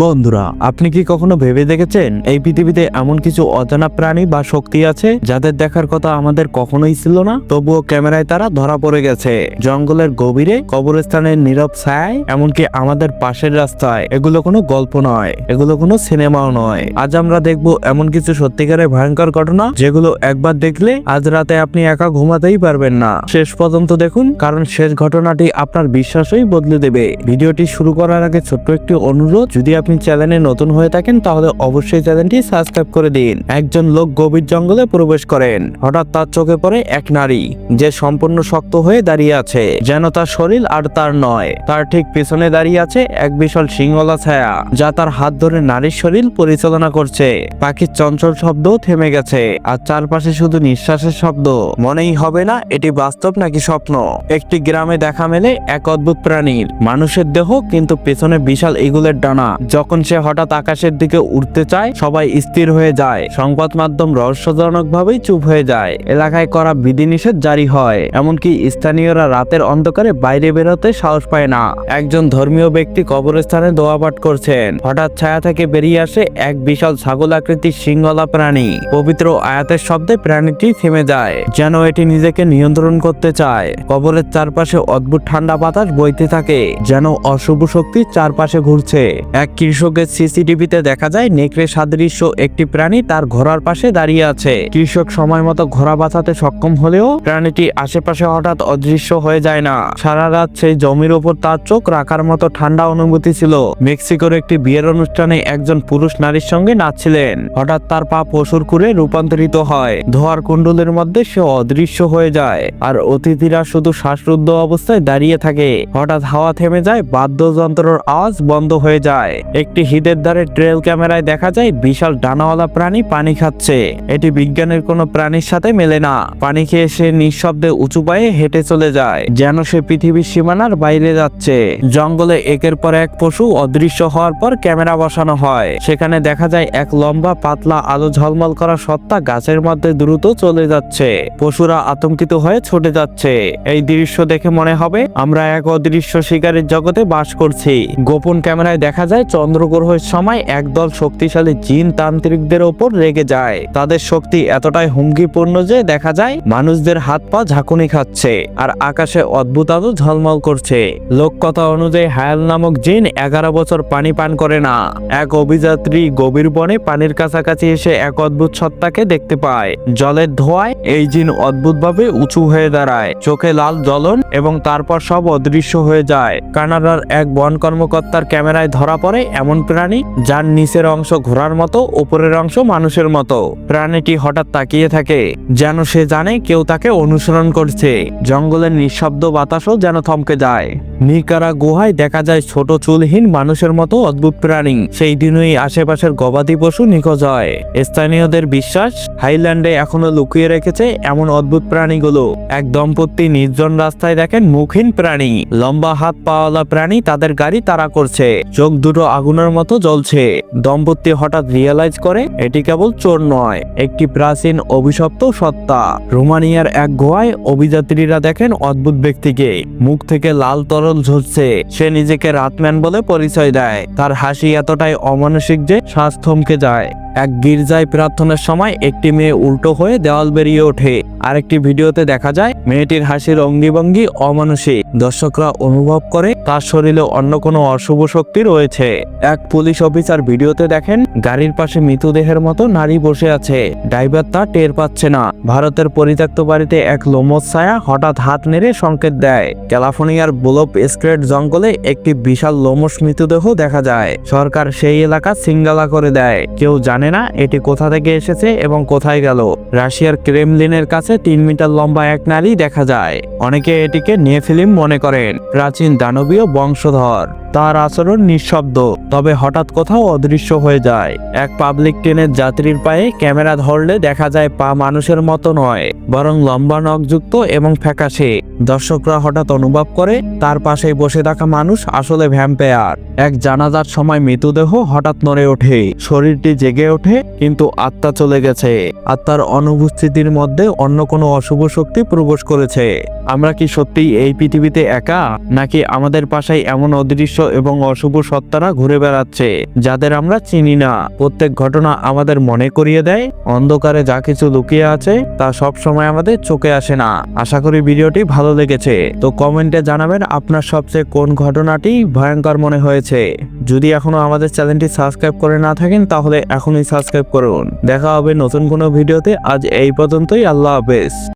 বন্ধুরা, আপনি কি কখনো ভেবে দেখেছেন এই পৃথিবীতে এমন কিছু অজানা প্রাণী বা শক্তি আছে যাদের দেখার কথা আমাদের কখনোই ছিল না? তবুও ক্যামেরায় তারা ধরা পড়ে গেছে। জঙ্গলের গভীরে, কবরস্থানের নীরব ছায় এমনকি আমাদের পাশের রাস্তায়। এগুলো কোনো গল্প নয়, এগুলো কোনো সিনেমাও নয়। আজ আমরা দেখব এমন কিছু সত্যিকারের ভয়ঙ্কর ঘটনা, যেগুলো একবার দেখলে আজ রাতে আপনি একা ঘুমাতেই পারবেন না। শেষ পর্যন্ত দেখুন, কারণ শেষ ঘটনাটি আপনার বিশ্বাসই বদলে দেবে। ভিডিওটি শুরু করার আগে ছোট্ট একটি অনুরোধ, যদি আপনি চ্যানেলে নতুন হয়ে থাকেন, তাহলে অবশ্যই চ্যানেলটি সাবস্ক্রাইব করে দিন। একজন লোক গভীর জঙ্গলে প্রবেশ করেন। হঠাৎ তার চোখে পড়ে এক নারী, যে সম্পূর্ণ শক্ত হয়ে দাঁড়িয়ে আছে, যেন তার শরীর আর তার নয়। তার ঠিক পেছনে দাঁড়িয়ে আছে এক বিশাল সিংহলা ছায়া, যা তার হাত ধরে নারীর শরীর পরিচালনা করছে। পাখির চঞ্চল শব্দ থেমে গেছে, আর চারপাশে শুধু নিঃশ্বাসের শব্দ। মনেই হবে না, এটি বাস্তব নাকি স্বপ্ন? একটি গ্রামে দেখা মেলে এক অদ্ভুত প্রাণীর। মানুষের দেহ কিন্তু পেছনে বিশাল ইগুলের ডানা যখন সে হঠাৎ আকাশের দিকে উঠতে চায়, সবাই স্থির হয়ে যায়। সংবাদ মাধ্যম রহস্যজনক ভাবেই চুপ হয়ে যায়। এলাকায় করা বিধিনিষেধ জারি হয়। এমনকি স্থানীয়রা রাতের অন্ধকারে বাইরে বেরোতে সাহস পায় না। একজন ধর্মীয় ব্যক্তি কবরস্থানে দোয়াপাঠ করছেন। হঠাৎ ছায়া থেকে বেরিয়ে আসে এক বিশাল ছাগল আকৃতির সিংহলা প্রাণী। পবিত্র আয়াতের শব্দে প্রাণীটি থেমে যায়, যেন এটি নিজেকে নিয়ন্ত্রণ করতে চায়। কবরের চারপাশে অদ্ভুত ঠান্ডা বাতাস বইতে থাকে, যেন অশুভ শক্তি চারপাশে ঘুরছে। এক কৃষকের সিসিটিভিতে দেখা যায় নেকড়ে সাদৃশ্য একটি প্রাণী তার ঘোড়ার পাশে দাঁড়িয়ে আছে। কৃষক সময় মতো ঘোড়া বাঁচাতে সক্ষম হলেও প্রাণীটি আশেপাশে হঠাৎ অদৃশ্য হয়ে যায় না। সারা রাত সেই জমির ওপর তার চোখ রাখার মতো ঠান্ডা অনুভূতি ছিল। মেক্সিকোর একটি বিয়ের অনুষ্ঠানে একজন পুরুষ নারীর সঙ্গে নাচছিলেন। হঠাৎ তার পা পশুর কুরে রূপান্তরিত হয়। ধোয়ার কুণ্ডলের মধ্যে সে অদৃশ্য হয়ে যায় আর অতিথিরা শুধু শ্বাসরুদ্ধ অবস্থায় দাঁড়িয়ে থাকে। হঠাৎ হাওয়া থেমে যায়, বাদ্যযন্ত্রের আওয়াজ বন্ধ হয়ে যায়। একটি হ্রদের ধারে ট্রেল ক্যামেরায় দেখা যায় বিশাল ডানাওয়ালা প্রাণী পানি খাচ্ছে। এটি বিজ্ঞানের কোনো প্রাণীর সাথে মেলে না। পানি খেয়ে সে নিঃশব্দে উঁচু পায়ে হেঁটে চলে যায়, যেন সে পৃথিবীর সীমানার বাইরে যাচ্ছে। জঙ্গলে একের পর এক পশু অদৃশ্য হওয়ার পর ক্যামেরা বসানো হয়। সেখানে দেখা যায় এক লম্বা, পাতলা, আলো ঝলমল করা সত্তা গাছের মধ্যে দ্রুত চলে যাচ্ছে। পশুরা আতঙ্কিত হয়ে ছুটে যাচ্ছে। এই দৃশ্য দেখে মনে হবে, আমরা এক অদৃশ্য শিকারের জগতে বাস করছি। গোপন ক্যামেরায় দেখা যায় চন্দ্রগ্রহের সময় একদল শক্তিশালী জিন তান্ত্রিকদের ওপর রেগে যায়। তাদের শক্তি এতটাই হুমকিপূর্ণ যে দেখা যায়, মানুষদের হাত পা ঝাঁকুনি খাচ্ছে আর আকাশে অদ্ভুত আলো ঝলমল করছে। লোককথা অনুযায়ী হায়াল নামক জিন এগারো বছর পানি পান করে না। এক অভিযাত্রী গভীর বনে পানির কাছাকাছি এসে এক অদ্ভুত সত্তাকে দেখতে পায়। জলের ধোয়ায় এই জিন অদ্ভুতভাবে উঁচু হয়ে দাঁড়ায়। চোখে লাল জ্বলন এবং তারপর সব অদৃশ্য হয়ে যায়। কানাডার এক বন কর্মকর্তার ক্যামেরায় ধরা পড়ে এমন প্রাণী যার নিচের অংশ ঘোড়ার মতো উপরের অংশ মানুষের মতো। প্রাণীটি হঠাৎ তাকিয়ে থাকে, যেন সে জানে কেউ তাকে অনুসরণ করছে। জঙ্গলের নিঃশব্দ বাতাসও যেন থমকে যায়। নিকারা গুহায় দেখা যায় ছোট চুলহীন মানুষের মতো অদ্ভুত প্রাণী। সেই দিনই আশেপাশের গবাদি পশু নিখোঁজ হয়। স্থানীয়দের বিশ্বাস, হাইল্যান্ডে এখনও লুকিয়ে রেখেছে এমন অদ্ভুত প্রাণীগুলো। এক দম্পতি নির্জন রাস্তায় দেখেন মুখহীন প্রাণী। লম্বা হাত পাওয়ালা প্রাণী তাদের গাড়ি তাড়া করছে। চোখ দুটো আগুনের মতো জ্বলছে। দম্পতি হঠাৎ রিয়েলাইজ করে, এটি কেবল চোর নয়, একটি প্রাচীন অভিশপ্ত সত্তা। রোমানিয়ার এক গুহায় অভিযাত্রীরা দেখেন অদ্ভুত ব্যক্তিকে। মুখ থেকে লাল তরল ঝরছে সে নিজেকে রাতম্যান বলে পরিচয় দেয়। তার হাসি এতটাই অমানসিক যে শ্বাস থমকে যায়। এক গির্জায় প্রার্থনার সময় একটি মেয়ে উল্টো হয়ে দেওয়াল বেরিয়ে ওঠে। আরেকটি ভিডিওতে দেখা যায়, মেয়েটির হাসির অঙ্গিভঙ্গি অমানুষী দর্শকরা অনুভব করে, তার শরীরে অন্য কোনো অশুভ শক্তি রয়েছে। এক পুলিশ অফিসার ভিডিওতে দেখেন, গাড়ির পাশে মৃতদেহের মতো নারী বসে আছে। ড্রাইভার তা টের পাচ্ছে না। ভারতের পরিত্যক্ত বাড়িতে এক লোমস ছায়া হঠাৎ হাত নেড়ে সংকেত দেয়। ক্যালিফোর্নিয়ার বুলপ স্ট্রেট জঙ্গলে একটি বিশাল লোমস মৃতদেহ দেখা যায়। সরকার সেই এলাকা সিঙ্গালা করে দেয়। কেউ জানে না, এটি কোথা থেকে এসেছে এবং কোথায় গেল। রাশিয়ার ক্রেমলিনের কাছে তিন মিটার লম্বা এক নারী দেখা যায়। অনেকে এটিকে নিয়ে ফিল্ম মনে করেন। প্রাচীন দানবীয় বংশধর। তার আচরণ নিঃশব্দ, তবে হঠাৎ কোথাও অদৃশ্য হয়ে যায়। এক পাবলিক ট্রেনের যাত্রীর পায়ে ক্যামেরা ধরলে দেখা যায় পা মানুষের মতো নয়, বরং লম্বা নখযুক্ত এবং ফ্যাকাশে। দর্শকরা হঠাৎ অনুভব করে, তার পাশে বসে থাকা মানুষ আসলে ভ্যাম্পায়ার। এক জানাজার সময় মৃতদেহ হঠাৎ নড়ে ওঠে। শরীরটি জেগে ওঠে, কিন্তু আত্মা চলে গেছে। আত্মার অনুপস্থিতির মধ্যে অন্য কোনো অশুভ শক্তি প্রবেশ করেছে। আমরা কি সত্যি এই পৃথিবীতে একা, নাকি আমাদের পাশায় এমন অদৃশ্য এবং অশুভ সত্তারা ঘুরে বেড়াচ্ছে, যাদের আমরা চিনি না। প্রত্যেক ঘটনা আমাদের মনে করিয়ে দেয়, অন্ধকারে যা কিছু লুকিয়ে আছে, তা সব সময় আমাদের চোখে আসে না। আশা করি ভিডিওটি ভালো লেগেছে। তো কমেন্টে জানাবেন আপনার সবচেয়ে কোন ঘটনাটি ভয়ঙ্কর মনে হয়েছে। যদি এখনও আমাদের চ্যানেলটি সাবস্ক্রাইব করে না থাকেন, তাহলে এখনই সাবস্ক্রাইব করুন। দেখা হবে নতুন কোনো ভিডিওতে। আজ এই পর্যন্তই। আল্লাহ হাফেজ।